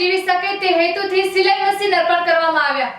હેતુથી સિલાઈ મશીન અર્પણ કરવામાં આવ્યા.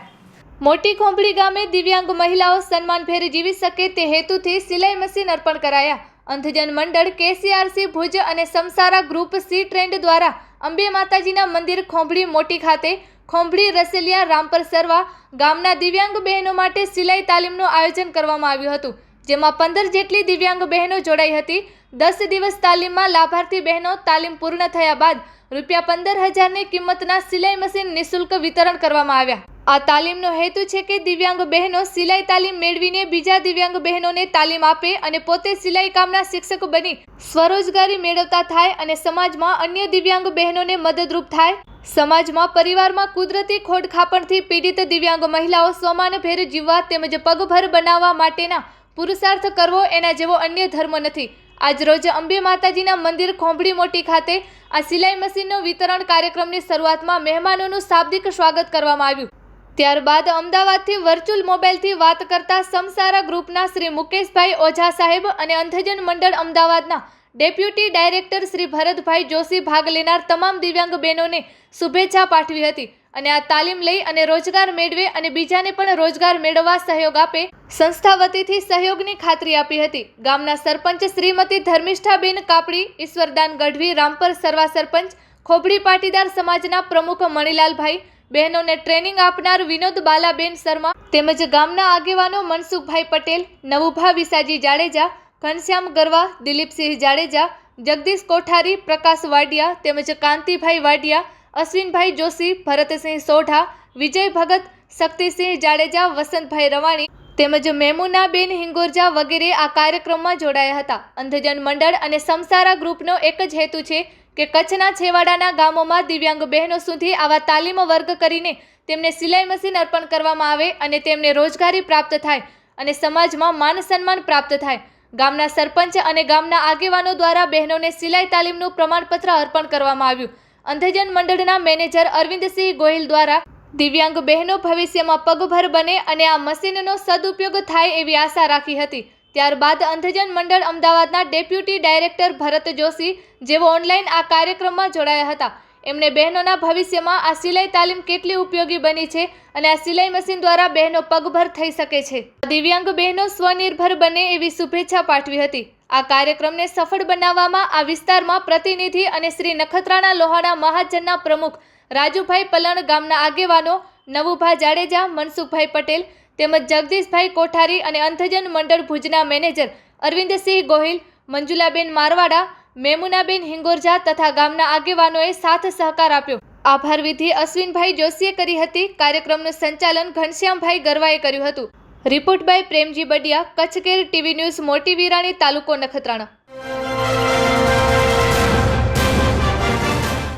મોટી ખોંભળી ગામે દિવ્યાંગ મહિલાઓ સન્માનભેર જીવી શકે તે હેતુથી સિલાઈ મશીન અર્પણ કરાયા. અંધજન મંડળ, કેસીઆરસી, ભુજ અને સમસારા ગ્રુપ સી ટ્રેન્ડ દ્વારા અંબે માતાજીના મંદિર ખોંભળી મોટી ખાતે ખોંભળી રસેલિયા, રામપર સરવા ગામના દિવ્યાંગ બહેનો માટે સિલાઈ તાલીમનું આયોજન કરવામાં આવ્યું હતું, જેમાં પંદર જેટલી દિવ્યાંગ બહેનો જોડાઈ હતી. દસ દિવસ તાલીમમાં લાભાર્થી બહેનો તાલીમ પૂર્ણ થયા બાદ રૂપિયા પંદર હજારની કિંમતના સિલાઈ મશીન નિઃશુલ્ક વિતરણ કરવામાં આવ્યા. આ તાલીમનો હેતુ છે કે દિવ્યાંગ બહેનો સિલાઈ તાલીમ મેળવીને બીજા દિવ્યાંગ બહેનોને તાલીમ આપે અને પોતે સિલાઈ કામના શિક્ષક બની સ્વરોજગારી મેળવતા થાય અને સમાજમાં અન્ય દિવ્યાંગ બહેનોને મદદરૂપ થાય. સમાજમાં પરિવારમાં કુદરતી ખોડખાપણથી પીડિત દિવ્યાંગ મહિલાઓ સ્વમાનભેર જીવવા તેમજ પગભર બનાવવા માટેના પુરુષાર્થ કરવો એના જેવો અન્ય ધર્મ નથી. આજરોજ અંબે માતાજીના મંદિર ખોંભડી મોટી ખાતે આ સિલાઈ મશીનનો વિતરણ કાર્યક્રમની શરૂઆતમાં મહેમાનોનું શાબ્દિક સ્વાગત કરવામાં આવ્યું. ત્યારબાદ અમદાવાદથી વર્ચ્યુઅલ મોબાઈલથી વાત કરતા સમસારા ગ્રુપના શ્રી મુકેશભાઈ ઓઝા સાહેબ અને અંધજન મંડળ અમદાવાદના ડેપ્યુટી ડાયરેક્ટર શ્રી ભરતભાઈ જોશી ભાગ લેનાર તમામ દિવ્યાંગ બહેનોને શુભેચ્છા પાઠવી હતી અને આ તાલીમ લઈ અને રોજગાર મેળવે અને બીજાને પણ રોજગાર મેળવવા સહયોગ આપે, સંસ્થા વતીથી સહયોગની ખાતરી આપી હતી. ગામના સરપંચ શ્રીમતી ધર્મિષ્ઠાબેન કાપડી, ઈશ્વરદાન ગઢવી, રામપર સરવા સરપંચ, ખોબડી પાટીદાર સમાજના પ્રમુખ મણિલાલભાઈ, બહેનોને ટ્રેનિંગ આપનાર વિનોદ બાલાબેન શર્મા તેમજ ગામના આગેવાનો મનસુખભાઈ પટેલ, નવુભા વિસાજી જાડેજા ઘનશ્યામ ગરવા, દિલીપસિંહ જાડેજા, જગદીશ કોઠારી, પ્રકાશ વાડિયા તેમજ કાંતિભાઈ વાડિયા, અશ્વિનભાઈ જોશી, ભરતસિંહ સોઢા, વિજય ભગત, શક્તિસિંહ જાડેજા, વસંતભાઈ રવાણી તેમજ મેમુનાબેન હિંગોરજા વગેરે આ કાર્યક્રમમાં જોડાયા હતા. અંધજન મંડળ અને સમસારા ગ્રુપનો એક જ હેતુ છે કે કચ્છના છેવાડાના ગામોમાં દિવ્યાંગ બહેનો સુધી આવા તાલીમ વર્ગ કરીને તેમને સિલાઈ મશીન અર્પણ કરવામાં આવે અને તેમને રોજગારી પ્રાપ્ત થાય અને સમાજમાં માન સન્માન પ્રાપ્ત થાય. ગામના સરપંચ અને ગામના આગેવાનો દ્વારા બહેનોને સિલાઈ તાલીમનું પ્રમાણપત્ર અર્પણ કરવામાં આવ્યું. અંધજન મંડળના મેનેજર અરવિંદસિંહ ગોહિલ દ્વારા દિવ્યાંગ બહેનો ભવિષ્યમાં પગભર બને અને આ મશીનનો સદુપયોગ થાય એવી આશા રાખી હતી. ત્યારબાદ અંધજન મંડળ અમદાવાદના ડેપ્યુટી ડાયરેક્ટર ભરત જોશી જેઓ ઓનલાઈન આ કાર્યક્રમમાં જોડાયા હતા. એમણે બહેનોના ભવિષ્યમાં આ સિલાઈ તાલીમ કેટલી ઉપયોગી બની છે અને આ સિલાઈ મશીન દ્વારા બહેનો પગભર થઈ શકે છે. દિવ્યાંગ બહેનો સ્વનિર્ભર બને એવી શુભેચ્છા પાઠવી હતી. આ કાર્યક્રમને સફળ બનાવવામાં આ વિસ્તારમાં પ્રતિનિધિ અને શ્રી નખત્રાણા લોહાણા મહાજનના પ્રમુખ રાજુભાઈ પલણ ગામના આગેવાનો નવુભા જાડેજા, મનસુખભાઈ પટેલ તેમજ જગદીશભાઈ કોઠારી અને અંધજન મંડળ ભુજના મેનેજર અરવિંદસિંહ ગોહિલ, મંજુલાબેન મારવાડા મેમુનાબેન હિંગોરજા તથા ગામના આગેવાનોએ સાથ સહકાર આપ્યો. આભાર વિધિ અશ્વિનભાઈ જોશીએ કરી હતી. કાર્યક્રમનું સંચાલન ઘનશ્યામભાઈ ગરવાએ કર્યું હતું. Report by Premji Badiya Kutch care TV news, Moti Virani, તાલુકો નખત્રાણા.